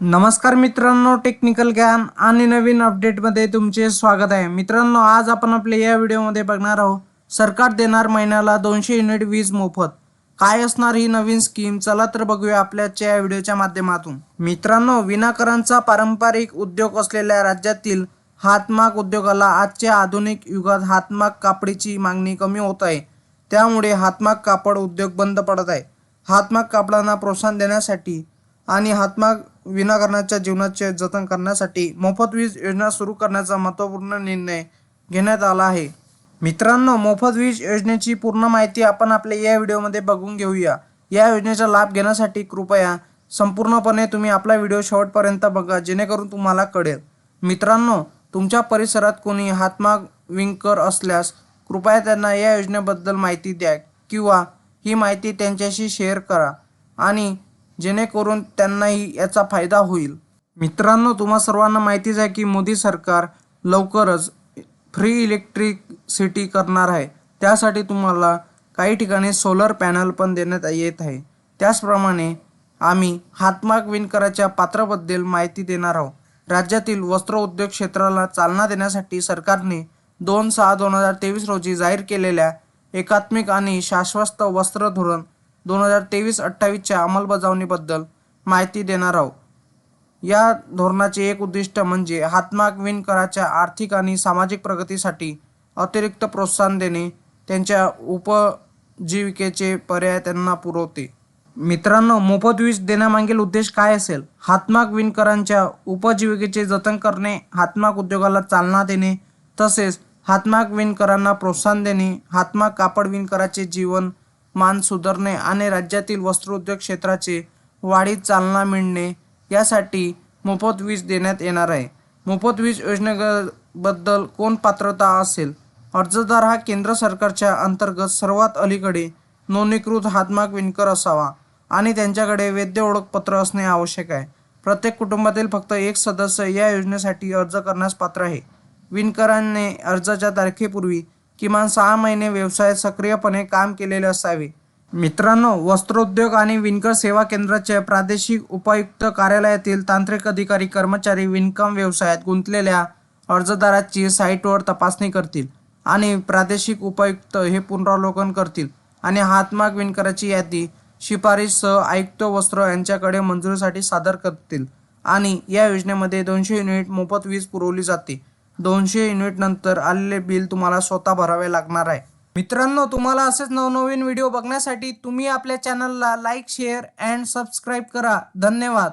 नमस्कार मित्रांनो टेक्निकल ज्ञान आणि नवीन अपडेटमध्ये तुमचे स्वागत आहे. मित्रांनो आज आपण आपल्या या व्हिडिओमध्ये बघणार आहोत सरकार देणार महिन्याला दोनशे युनिट वीज मोफत. काय असणार ही नवीन स्कीम चला तर बघूया आपल्याच्या या व्हिडिओच्या माध्यमातून. मित्रांनो विनाकारांचा पारंपरिक उद्योग असलेल्या राज्यातील हातमाग उद्योगाला आजच्या आधुनिक युगात हातमाग कापडीची मागणी कमी होत आहे. त्यामुळे हातमाग कापड उद्योग बंद पडत आहे. हातमाग कापडांना प्रोत्साहन देण्यासाठी आणि हातमाग विनाकारांच्या जीवनाचे जतन करण्यासाठी मोफत वीज योजना सुरू करण्याचा महत्त्वपूर्ण निर्णय घेण्यात आला आहे. मित्रांनो मोफत वीज योजनेची पूर्ण माहिती आपण आपल्या या व्हिडिओमध्ये बघून घेऊया. या योजनेचा लाभ घेण्यासाठी कृपया संपूर्णपणे तुम्ही आपला व्हिडिओ शेवटपर्यंत बघा जेणेकरून तुम्हाला कळेल. मित्रांनो तुमच्या परिसरात कोणी हातमाग विंकर असल्यास कृपया त्यांना या योजनेबद्दल माहिती द्या किंवा ही माहिती त्यांच्याशी शेअर करा. आणि जेणेकरून त्यांनाही याचा फायदा होईल. मित्रांनो तुम्हा सर्वांना माहितीच आहे की मोदी सरकार लवकरच फ्री इलेक्ट्रिसिटी करणार आहे. त्यासाठी तुम्हाला काही ठिकाणी सोलर पॅनल पण देण्यात येत आहे. त्याचप्रमाणे आम्ही हातमाग विणकराच्या पात्राबद्दल माहिती देणार आहोत. राज्यातील वस्त्र उद्योग क्षेत्राला चालना देण्यासाठी सरकारने दोन सहा दोन हजार तेवीस रोजी जाहीर केलेल्या एकात्मिक आणि शाश्वत वस्त्र धोरण दोन हजार तेवीस अठ्ठावीसच्या अंमलबजावणीबद्दल माहिती देणार आहोत. या धोरणाचे एक उद्दिष्ट म्हणजे हातमाग विणकराच्या आर्थिक आणि सामाजिक प्रगतीसाठी अतिरिक्त प्रोत्साहन देणे त्यांच्या उपजीविकेचे पर्याय त्यांना पुरवते. मित्रांनो मोफत वीज देण्यामागील उद्देश काय असेल? हातमाग विणकरांच्या उपजीविकेचे जतन करणे हातमाग उद्योगाला चालना देणे तसेच हातमाग विणकरांना प्रोत्साहन देणे हातमाग कापड विणकराचे जीवन मान सुधारणे आणि राज्यातील वस्त्रोद्योग क्षेत्राचे वाढीत चालना मिळणे यासाठी मोफत वीज देण्यात येणार आहे. मोफत वीज योजनेबद्दल कोण पात्रता असेल? अर्जदार हा केंद्र सरकारच्या अंतर्गत सर्वात अलीकडे नोंदणीकृत हातमाग विणकर असावा आणि त्यांच्याकडे वैद्य ओळखपत्र असणे आवश्यक आहे. प्रत्येक कुटुंबातील फक्त एक सदस्य या योजनेसाठी अर्ज करण्यास पात्र आहे. विणकरांनी अर्जाच्या तारखेपूर्वी किमान सहा महिने व्यवसायात सक्रियपणे काम केलेले असावे. मित्रांनो वस्त्रोद्योग आणि विणकर सेवा केंद्राचे प्रादेशिक उपायुक्त कार्यालयातील तांत्रिक अधिकारी कर्मचारी विणकाम व्यवसायात गुंतलेल्या अर्जदाराची साईटवर तपासणी करतील आणि प्रादेशिक उपायुक्त हे पुनरावलोकन करतील आणि हातमाग विणकराची यादी शिफारससह आयुक्त वस्त्र यांच्याकडे मंजुरीसाठी सादर करतील आणि या योजनेमध्ये दोनशे युनिट मोफत वीज पुरवली जाते. दोनशे युनिट नंतर आलेले बिल तुम्हाला स्वतः भरावे लागणार आहे. मित्रांनो तुम्हाला असेच नवनवीन व्हिडिओ बघण्यासाठी तुम्ही आपल्या चॅनलला लाईक शेअर अँड सबस्क्राईब करा. धन्यवाद.